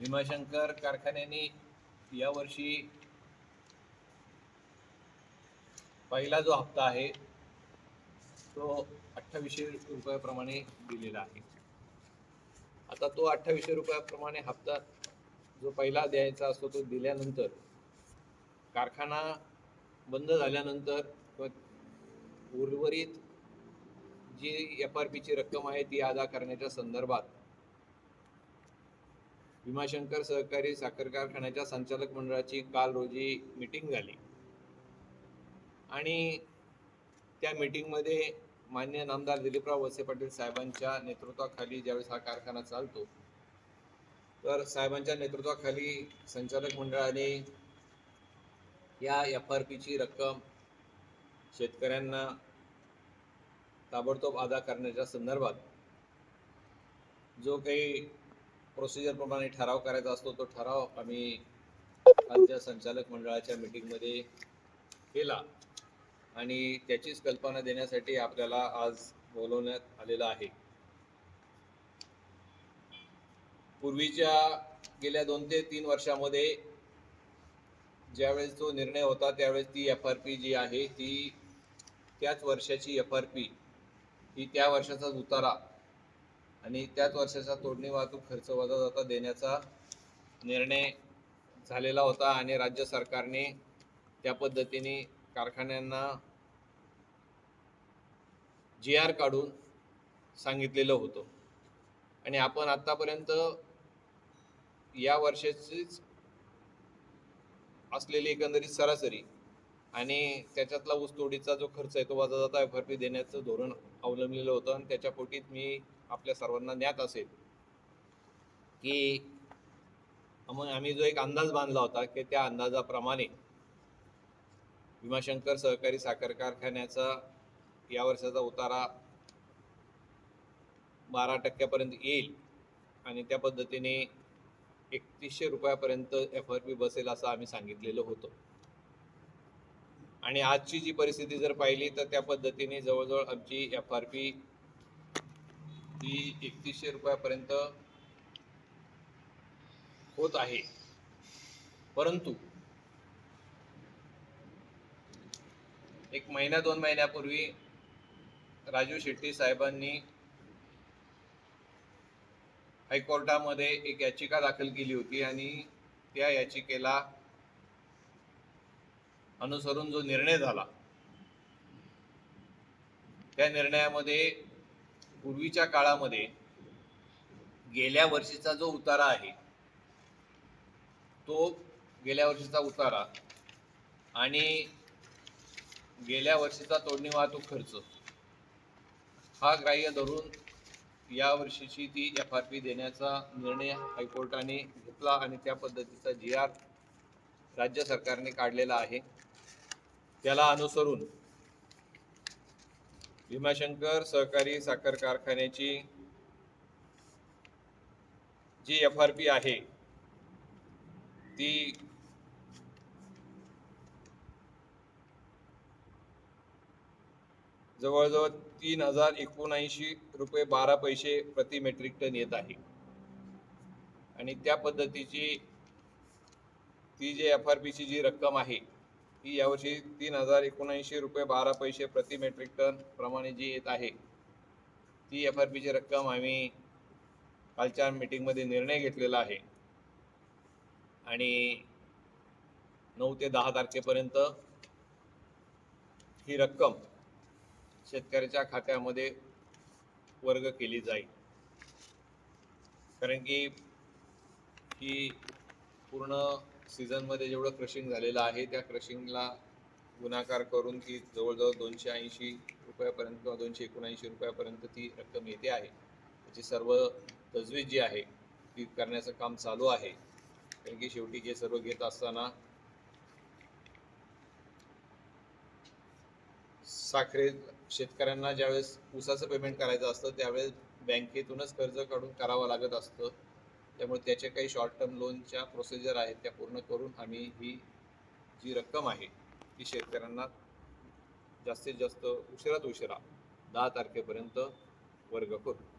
भीमाशंकर कारखान्याने यावर्षी पहिला जो हप्ता आहे तो अठ्ठावीसशे रुपयाप्रमाणे दिलेला आहे. आता तो अठ्ठावीसशे रुपयाप्रमाणे हप्ता जो पहिला द्यायचा असतो तो दिल्यानंतर कारखाना बंद झाल्यानंतर उर्वरित जी एफ आर पीची रक्कम आहे ती अदा करण्याच्या संदर्भात भीमाशंकर सहकारी साखर कारखान्याच्या संचालक मंडळाची काल रोजी मीटिंग झाली. आणि त्या मिटिंगमध्ये मान्य नामदार दिलीपराव वसे पाटील साहेबांच्या नेतृत्वाखाली ज्यावेळेस हा कारखाना चालतो तर साहेबांच्या नेतृत्वाखाली संचालक मंडळाने या एफ आर पीची रक्कम शेतकऱ्यांना ताबडतोब अदा करण्याच्या संदर्भात जो काही प्रोसिजरप्रमाणे ठराव करायचा असतो तो ठराव आम्ही आजच्या संचालक मंडळाच्या मीटिंगमध्ये केला. आणि त्याचीच कल्पना देण्यासाठी आपल्याला आज बोलवण्यात आलेलं आहे. पूर्वीच्या गेल्या दोन ते तीन वर्षामध्ये ज्यावेळेस तो निर्णय होता त्यावेळेस ती एफ आर पी जी आहे ती त्याच वर्षाची एफ आर पी ही त्या वर्षाचाच उतारा आणि त्याच वर्षाचा तोडणी वाहतूक खर्च वजा जाता देण्याचा निर्णय झालेला होता आणि राज्य सरकारने त्या पद्धतीने कारखान्यांना जी आर काढून सांगितलेलं होतं. आणि आपण आत्तापर्यंत या वर्षाचीच असलेली एकंदरीत सरासरी आणि त्याच्यातला ऊसतोडीचा जो खर्च आहे तो वजा जाता एफ आर पी देण्याचं धोरण अवलंबलेलं होतं आणि त्याच्या पोटीत मी आपल्या सर्वांना ज्ञात असेल की मग आम्ही जो एक अंदाज बांधला होता की त्या अंदाजाप्रमाणे भीमाशंकर सहकारी साखर कारखान्याचा या वर्षाचा उतारा बारा टक्क्यापर्यंत येईल आणि त्या पद्धतीने एकतीसशे रुपयापर्यंत एफ आर पी बसेल असं आम्ही सांगितलेलं होतं. आणि आजची जी परिस्थिती जर पाहिली तर त्या पद्धतीने जवळजवळ आमची एफ आर पी ही एकतीसशे रुपयापर्यंत होत आहे. परंतु एक महिना दोन महिन्यापूर्वी राजू शेट्टी साहेबांनी हायकोर्टामध्ये एक याचिका दाखल केली होती आणि त्या याचिकेला अनुसरून जो निर्णय झाला त्या निर्णयामध्ये पूर्वीच्या काळामध्ये गेल्या वर्षीचा जो उतारा आहे तो गेल्या वर्षीचा उतारा आणि गेल्या वर्षीचा तोडणी वाहतूक खर्च हा ग्राह्य धरून या वर्षीची ती एफ आर पी देण्याचा निर्णय हायकोर्टाने घेतला आणि त्या पद्धतीचा जी आर राज्य सरकारने काढलेला आहे. त्याला अनुसरून भीमाशंकर सहकारी साखर कारखान्याची जी एफ आर पी आहे ती जवळजवळ तीन हजार एकोणऐंशी रुपये बारा पैसे प्रति मेट्रिक टन येत आहे. आणि त्या पद्धतीची ती जी एफ आर पीची जी रक्कम आहे ती यावर्षी तीन हजार एकोणऐंशी रुपये बारा पैसे प्रति मेट्रिक टन प्रमाणे जी येत आहे ती एफ आर पीची रक्कम आम्ही कालच्या मीटिंगमध्ये निर्णय घेतलेला आहे. आणि नऊ ते दहा तारखेपर्यंत ही रक्कम शेतकऱ्याच्या खात्यामध्ये वर्ग केली जाईल. कारण की ही पूर्ण सीझनमध्ये जेवढं क्रशिंग झालेलं आहे त्या क्रशिंगला गुणाकार करून ती जवळजवळ दोनशे ऐंशी रुपयापर्यंत किंवा दोनशे एकोणऐंशी रुपयापर्यंत ती रक्कम येते आहे. त्याची सर्व तजवीज जी आहे ती करण्याचं काम चालू आहे. कारण की शेवटी जे सर्व घेत असताना साखरे शेतकऱ्यांना ज्यावेळेस ऊसाचं पेमेंट करायचं असतं त्यावेळेस बँकेतूनच कर्ज काढून करावं लागत असतं. त्यामुळे त्याच्या काही शॉर्ट टर्म लोनच्या प्रोसिजर आहेत त्या पूर्ण करून आम्ही ही जी रक्कम आहे ती शेतकऱ्यांना जास्तीत जास्त उशिरात उशिरा दहा तारखेपर्यंत वर्ग करू.